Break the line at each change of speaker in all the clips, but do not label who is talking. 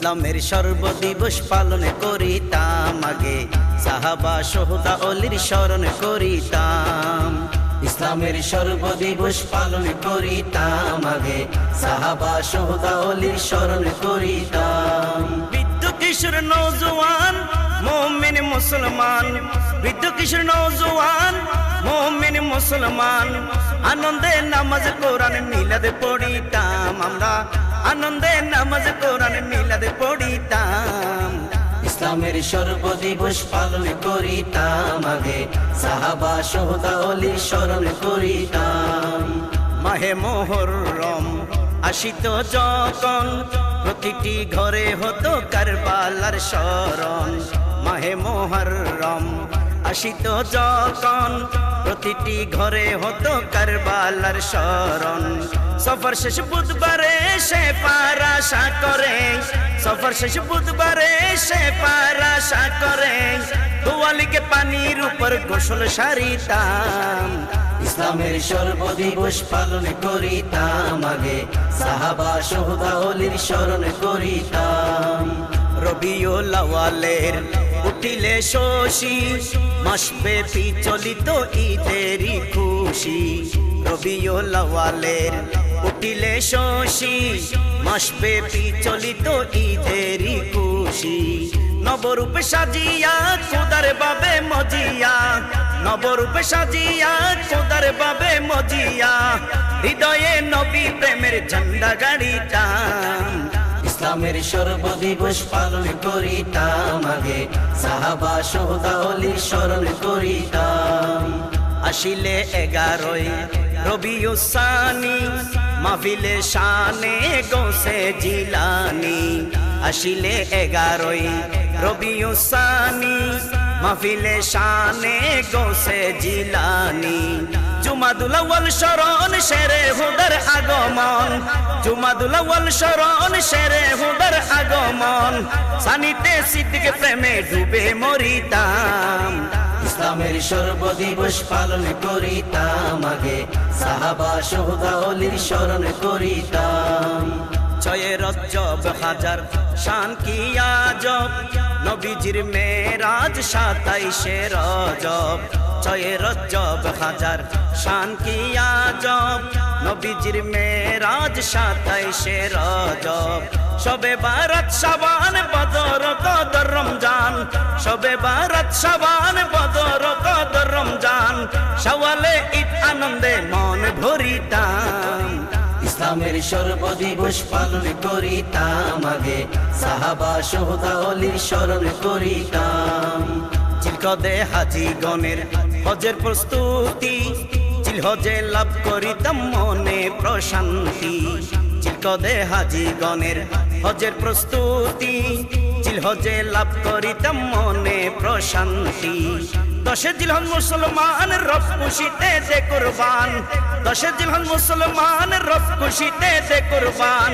ইসলামের সর্বদিবস পালন করিতাম আগে। সাহাবা সোহদা অলির স্মরণ করিতাম। ইসলামের সর্বদিবস পালন করিতাম আগে। সাহাবা সোহদা অলির স্মরণ করিতাম। বৃদ্ধ কিশোর নৌজওয়ান মোমিন মুসলমান। বৃদ্ধ কিশোর নৌজওয়ান মোমিন মুসলমান। আনন্দে নামাজ কোরআন মিলাদ পড়িতাম আমরা। আনন্দে নামাজ কোরআন মিলাদ পড়িতাম। ইসলামের সর্বদিবস পালন করিতাম আগে সাহাবা সোহদা অলি স্মরণ করিতাম। মাহে মোহরম আসিত যখন প্রতিটি ঘরে হতো কারবালার স্মরণ। মাহে মোহরম আসিত যখন প্রতিটি ঘরে হতো কারবালার স্মরণ। সফর শেষ বুধবারে সে পারাশা করে। সফর শেষ বুধবারে সে পারাশা করে। দুয়ালিকে পানির উপর গোসল সারিতাম। ইসলামের সর্বদিবস পালন করিতাম আগে। সাহাবা সোহদা অলির স্মরণ করিতাম। রবিও লাওয়ালের উঠিলে শশী। মাস ব্যাপী চলিত ঈদেরই খুশি। রবিও লাওয়ালের উঠিলে শশী, মাস ব্যাপী চলিত ঈদেরই খুশি। নবরূপে সাজিয়া খোদার বাবে মজিয়া। নবরূপে সাজিয়া খোদার বাবে মজিয়া। হৃদয়ে নবী প্রেমের ঝান্ডা গাড়িতাম ইসলামের সর্বদিবস পালন করিতাম আগে। সাহাবা সোহদা অলি স্মরণ করিতাম। আসিলে এগারোই রবি সানি, মাহফিলে শানে গোসে জিলানি। আসিলে এগারোই রবি সানি, মাহফিলে শানে গোসে জিলানি। জুমাদুলাওয়াল শরণ শেরে হুদার আগমন জুমাদুলাওয়াল শরণ শেরে হুদার আগমন। সানিতে সিদ্দিক প্রেমে ডুবে মরিতাম। ইসলামের সর্বদিবস পালন করিতাম আগে। সাহাবা সোহদা অলির স্মরণ করিতাম। ছয়ে রজব, হাজার শান কি আজব? নবীজির মেরাজ সাতাইশে রজব। ছয়ে রজব, হাজার শান কি আজব? নবীজির মেরাজ সাতাইশে রজব। সবে বারাত সাবান বদর, কদর রমজান। সবে বারাত সাবান সর্বদিবস পালন করিতাম আগে। সাহাবা সোহদা অলির স্মরণ করিতাম। চিলকদে হাজি গণের হজের প্রস্তুতি চিলহজে লাভ করিতাম মনে প্রশান্তি। চিলকদে হাজি গণের হজের প্রস্তুতি চিলহজে লাভ করিতাম মনে প্রশান্তি। দশে জিলহন মুসলমান রব খুশিতে দে কুরবান। দশে জিলহন মুসলমান রব খুশিতে দে কুরবান।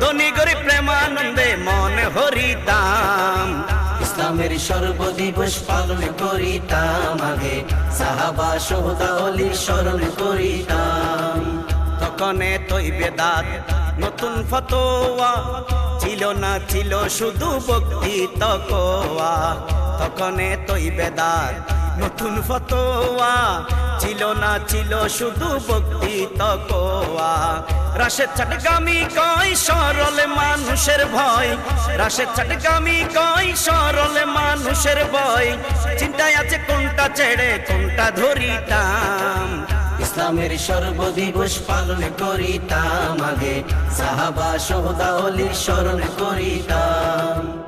ধনী গরিব প্রেমানন্দে মন হরিদাম ইসলামের সর্বদিবস পালন করিতাম আগে সাহাবা সোহদা অলি স্মরণ করিতাম। তখনে তৈ বেদাত নতুন ফতোয়া। ছিল না ছিল শুধু ভক্তি তকোয়া তখনে তৈ বেদাত নতুন ফতোয়া। ছিল না ছিল শুধু ভক্তি তকোয়া। রাশের চাটগামি কয়, সরল মানুষের ভয়। রাশের চাটগামি কয়, সরল মানুষের ভয়। চিন্তায় আছে কোনটা ছেড়ে, কোনটা ধরিতাম। ইসলামের সর্বদিবস পালন করিতাম আগে। সাহাবা সোহদা অলির স্মরণ করিতাম।